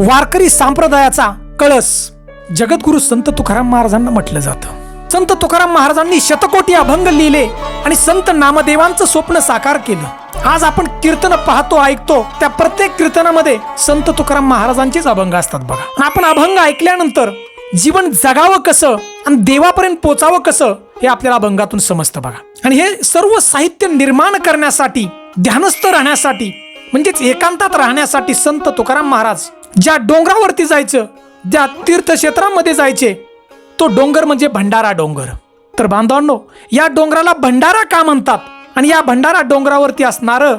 वारकरी संप्रदायाचा कळस. जगद्गुरु संत तुकाराम महाराजांना म्हटलं जातं. संत तुकाराम महाराजांनी शतकोटी अभंग लिहिले आणि संत नामदेवांचं स्वप्न साकार केलं. आज आपण कीर्तन पाहतो ऐकतो त्या प्रत्येक कीर्तनामध्ये संत तुकाराम महाराजांचेच अभंग असतात बघा. आपण अभंग ऐकल्यानंतर जीवन जगावं कसं आणि देवापर्यंत पोचावं कसं हे आपल्याला अभंगातून समजतं बघा. आणि हे सर्व साहित्य निर्माण करण्यासाठी ध्यानस्थ राहण्यासाठी म्हणजेच एकांतात राहण्यासाठी संत तुकाराम महाराज ज्या डोंगरावरती जायचं ज्या तीर्थक्षेत्रामध्ये जायचे तो डोंगर म्हणजे भंडारा डोंगर. तर बांधवांनो या डोंगराला भंडारा का म्हणतात? आणि या भंडारा डोंगरावरती असणारं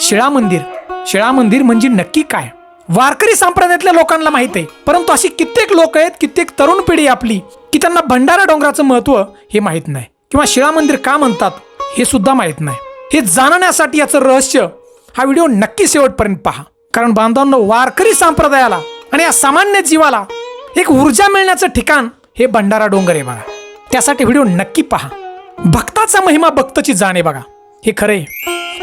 शिळा मंदिर. शिळा मंदिर म्हणजे नक्की काय? वारकरी संप्रदायातल्या लोकांना माहीत आहे. परंतु अशी कित्येक लोक आहेत कित्येक तरुण पिढी आपली की त्यांना भंडारा डोंगराचं महत्त्व हे माहीत नाही. किंवा शिळा मंदिर का म्हणतात हे सुद्धा माहीत नाही. हे जाणण्यासाठी याचं रहस्य हा व्हिडिओ नक्की शेवटपर्यंत पहा. कारण बांधवांनो वारकरी संप्रदायाला आणि या सामान्य जीवाला एक ऊर्जा मिळण्याचं ठिकाण हे भंडारा डोंगर आहे बघा. त्यासाठी व्हिडिओ नक्की पहा. भक्ताचा महिमा भक्तची जाणे बघा. हे खरे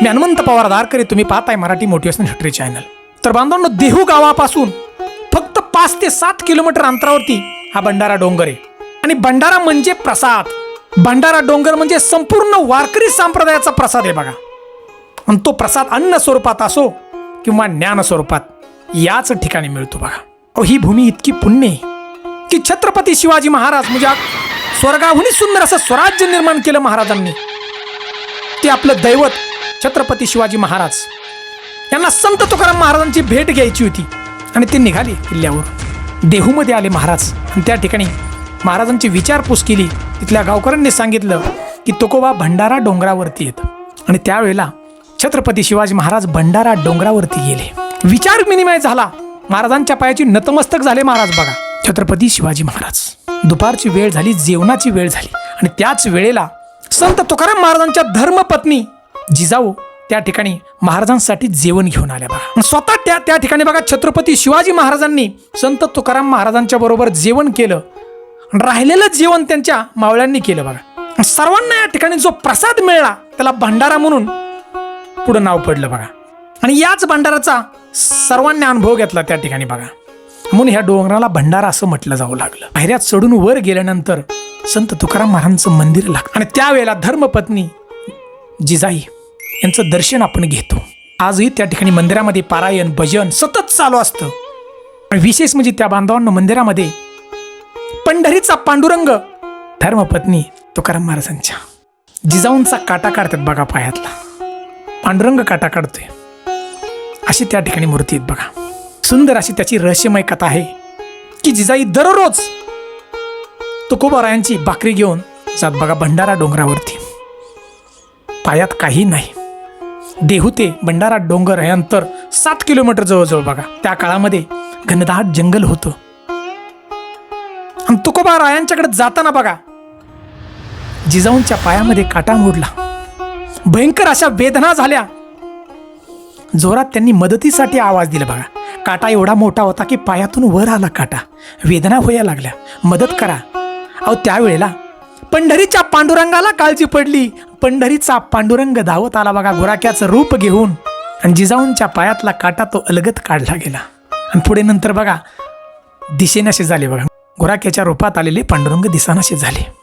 मी हनुमंत पवार दारकरे तुम्ही पाहताय मराठी मोटिवेशन हिस्ट्री चॅनल तर बांधवांनो देहू गावापासून फक्त पाच ते सात किलोमीटर अंतरावरती हा भंडारा डोंगर आहे. आणि भंडारा म्हणजे प्रसाद. भंडारा डोंगर म्हणजे संपूर्ण वारकरी संप्रदायाचा प्रसाद आहे बघा. आणि तो प्रसाद अन्न स्वरूपात असो किंवा ज्ञान स्वरूपात याच ठिकाणी मिळतो बघा. अहो ही भूमी इतकी पुण्य आहे की छत्रपती शिवाजी महाराज म्हणजे आ- स्वर्गाहूनही सुंदर असं स्वराज्य निर्माण केलं महाराजांनी. ते आपलं दैवत छत्रपती शिवाजी महाराज. यांना संत तुकाराम महाराजांची भेट घ्यायची होती आणि ते निघाले किल्ल्यावर देहूमध्ये आले महाराज आणि त्या ठिकाणी महाराजांची विचारपूस केली. तिथल्या गावकऱ्यांनी सांगितलं की तुकोबा भंडारा डोंगरावरती येत. आणि त्यावेळेला छत्रपती शिवाजी महाराज भंडारा डोंगरावरती गेले. विचार विनिमय झाला. महाराजांच्या पायाची नतमस्तक झाले महाराज बघा. छत्रपती शिवाजी महाराज. दुपारची वेळ झाली जेवणाची वेळ झाली. आणि त्याच वेळेला संत तुकाराम महाराजांच्या धर्मपत्नी जिजाऊ त्या ठिकाणी महाराजांसाठी जेवण घेऊन आल्या बघा. स्वतः त्या त्या ठिकाणी बघा छत्रपती शिवाजी महाराजांनी संत तुकाराम महाराजांच्या बरोबर जेवण केलं. राहिलेलं जेवण त्यांच्या मावळ्यांनी केलं बघा. सर्वांना या ठिकाणी जो प्रसाद मिळाला त्याला भंडारा म्हणून पुढं नाव पडलं बघा. आणि याच भंडाराचा सर्वांनी अनुभव घेतला त्या ठिकाणी बघा. म्हणून ह्या डोंगराला भंडारा असं म्हटलं जाऊ लागलं. पायऱ्यात चढून वर गेल्यानंतर संत तुकाराम महाराजांचं मंदिर लागलं. आणि त्यावेळेला धर्मपत्नी जिजाई यांचं दर्शन आपण घेतो. आजही त्या ठिकाणी मंदिरामध्ये पारायण भजन सतत चालू असतं. आणि विशेष म्हणजे त्या बांधवांना मंदिरामध्ये पंढरीचा पांडुरंग धर्मपत्नी तुकाराम महाराजांच्या जिजाऊंचा काटा काढतात बघा पायातला. पांडुरंग काटा काढतोय. अशी त्या ठिकाणी मूर्ती आहेत बघा. सुंदर अशी त्याची रहस्यमय कथा आहे की जिजाई दररोज तुकोबारायांची भाकरी घेऊन जात बघा भंडारा डोंगरावरती. पायात काही नाही. देहू ते भंडारा डोंगर हे अंतर सात किलोमीटर जवळजवळ बघा. त्या काळामध्ये घनदाट जंगल होतं. आणि तुकोबा रायांच्याकडे जाताना बघा जिजाऊंच्या पायामध्ये काटा मोडला भयंकर अशा वेदना झाल्या. जोरात त्यांनी मदतीसाठी आवाज दिला बघा. काटा एवढा मोठा होता की पायातून वर आला काटा. वेदना होया लागल्या. मदत करा. अहो त्यावेळेला पंढरीच्या पांडुरंगाला काळजी पडली. पंढरीचा पांडुरंग धावत आला बघा गुराक्याचं रूप घेऊन. आणि जिजाऊंच्या पायातला काटा तो अलगत काढला गेला. आणि पुढे नंतर बघा दिशेनाशी झाले बघा. गुराख्याच्या रूपात आलेले पांडुरंग दिसानाशी झाले.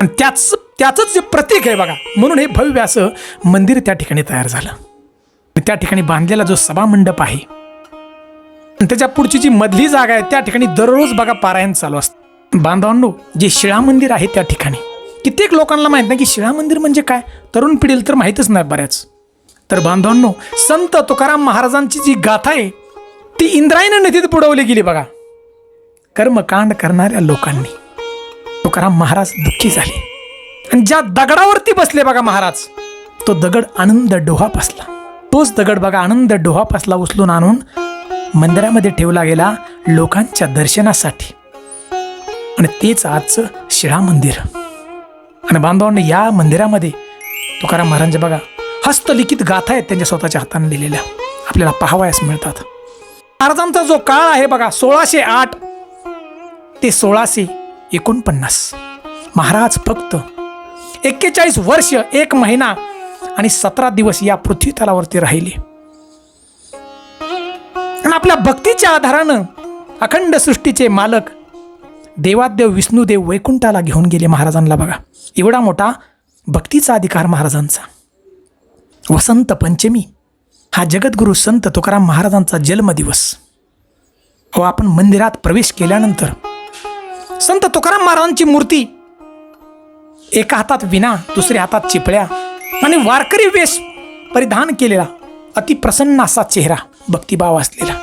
आणि त्याच त्याचंच जे प्रतीक आहे बघा म्हणून हे भव्य असं मंदिर त्या ठिकाणी तयार झालं. त्या ठिकाणी बांधलेला जो सभामंडप आहे आणि त्याच्या पुढची जी मधली जागा आहे त्या ठिकाणी दररोज बघा पारायण चालू असतं. बांधवांनो जे शिळा मंदिर आहे त्या ठिकाणी कित्येक लोकांना माहीत नाही की शिळा मंदिर म्हणजे काय? तरुण पिढीला तर माहीतच नाही बऱ्याच. तर बांधवांनो संत तुकाराम महाराजांची जी गाथा आहे ती इंद्रायण नदीत बुडवली गेली बघा. कर्मकांड करणाऱ्या लोकांनी तुकाराम महाराज दुःखी झाले. आणि ज्या दगडावरती बसले बघा महाराज तो दगड आनंद डोहा पासला तोच दगड बघा आनंद डोहा पासला उचलून आणून मंदिरामध्ये ठेवला गेला लोकांच्या दर्शनासाठी. आणि तेच आजचं शिळा मंदिर. आणि बांधवांनी या मंदिरामध्ये तुकाराम महाराज बघा हस्तलिखित गाथा आहेत त्यांच्या स्वतःच्या हाताने लिहिलेल्या. आपल्याला पाहावयास मिळतात. महाराजांचा जो काळ आहे बघा सोळाशे आठ ते सोळाशे एकोणपन्नास. महाराज फक्त एक्केचाळीस वर्ष एक महिना आणि सतरा दिवस या पृथ्वी तलावरती राहिले. आणि आपल्या भक्तीच्या आधारानं अखंड सृष्टीचे मालक देवादेव विष्णुदेव वैकुंठाला घेऊन गेले महाराजांना बघा. एवढा मोठा भक्तीचा अधिकार महाराजांचा. वसंत पंचमी हा जगद्गुरू संत तुकाराम महाराजांचा जन्मदिवस. व आपण मंदिरात प्रवेश केल्यानंतर संत तुकाराम महाराजांची मूर्ती एका हातात विना दुसऱ्या हातात चिपळ्या. आणि वारकरी वेश परिधान केलेला अतिप्रसन्न असा चेहरा भक्तिभाव असलेला.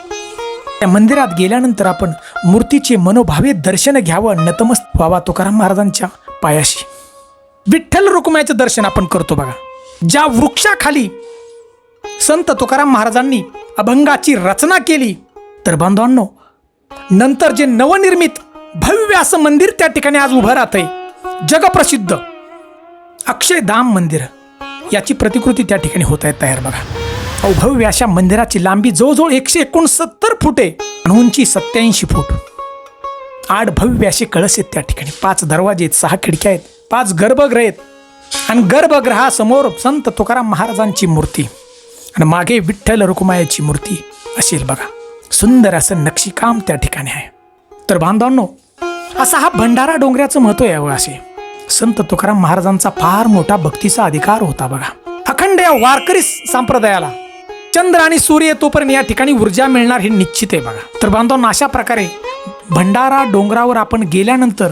त्या मंदिरात गेल्यानंतर आपण मूर्तीचे मनोभावे दर्शन घ्यावं नतमस्त व्हावा तुकाराम महाराजांच्या पायाशी. विठ्ठल रुक्मायाचं दर्शन आपण करतो बघा. ज्या वृक्षाखाली संत तुकाराम महाराजांनी अभंगाची रचना केली तर बांधवांनो नंतर जे नवनिर्मित भव्य असं मंदिर त्या ठिकाणी आज उभं राहतंय. जगप्रसिद्ध अक्षयधाम मंदिर. याची प्रतिकृती त्या ठिकाणी होत आहे तयार बघा. अवभव्य अशा मंदिराची लांबी जवळजवळ एकशे एकोणसत्तर फुटे आणि उंची सत्याऐंशी फूट. आठ भव्य असे कळस आहेत त्या ठिकाणी. पाच दरवाजे आहेत सहा खिडक्या आहेत पाच गर्भगृह आहेत. आणि गर्भगृहासमोर संत तुकाराम महाराजांची मूर्ती. आणि मागे विठ्ठल रुकुमायाची मूर्ती असेल बघा. सुंदर असं नक्षीकाम त्या ठिकाणी आहे. तर बांधवांनो असा हा भंडारा डोंगराचं महत्त्व आहे असे संत तुकाराम महाराजांचा फार मोठा भक्तीचा अधिकार होता बघा. अखंड या वारकरी संप्रदायाला. चंद्र आणि सूर्य तोपर्यंत या ठिकाणी ऊर्जा मिळणार हे निश्चित आहे बघा. तर बांधवांना अशा प्रकारे भंडारा डोंगरावर आपण गेल्यानंतर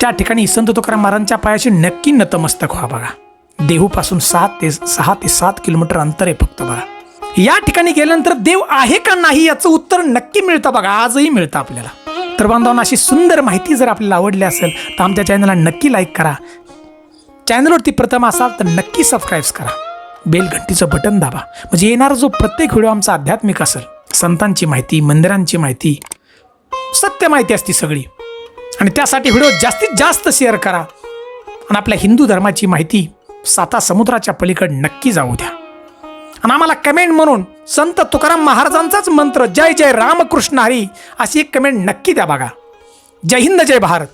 त्या ठिकाणी संत तुकाराम महाराजांच्या पायाशी नक्की नतमस्तक व्हा बघा. देहूपासून सात ते सहा ते सात किलोमीटर अंतर आहे फक्त बघा. या ठिकाणी गेल्यानंतर देव आहे का नाही याचं उत्तर नक्की मिळतं बघा. आजही मिळतं आपल्याला. तर बांधवांना अशी सुंदर माहिती जर आपल्याला आवडली असेल तर आमच्या चॅनलला नक्की लाईक करा. चॅनलवरती प्रथम असाल तर नक्की सबस्क्राईब्स करा. बेल घंटीचं बटन दाबा. म्हणजे येणारा जो प्रत्येक व्हिडिओ आमचा आध्यात्मिक असेल संतांची माहिती मंदिरांची माहिती सत्य माहिती असती सगळी. आणि त्यासाठी व्हिडिओ जास्तीत जास्त शेअर करा. आणि आपल्या हिंदू धर्माची माहिती साता समुद्राच्या पलीकडे नक्की जाऊ द्या. आणि आम्हाला कमेंट म्हणून संत तुकाराम महाराजांचाच मंत्र जय जय रामकृष्ण हरी अशी एक कमेंट नक्की द्या बघा. जय हिंद जय भारत.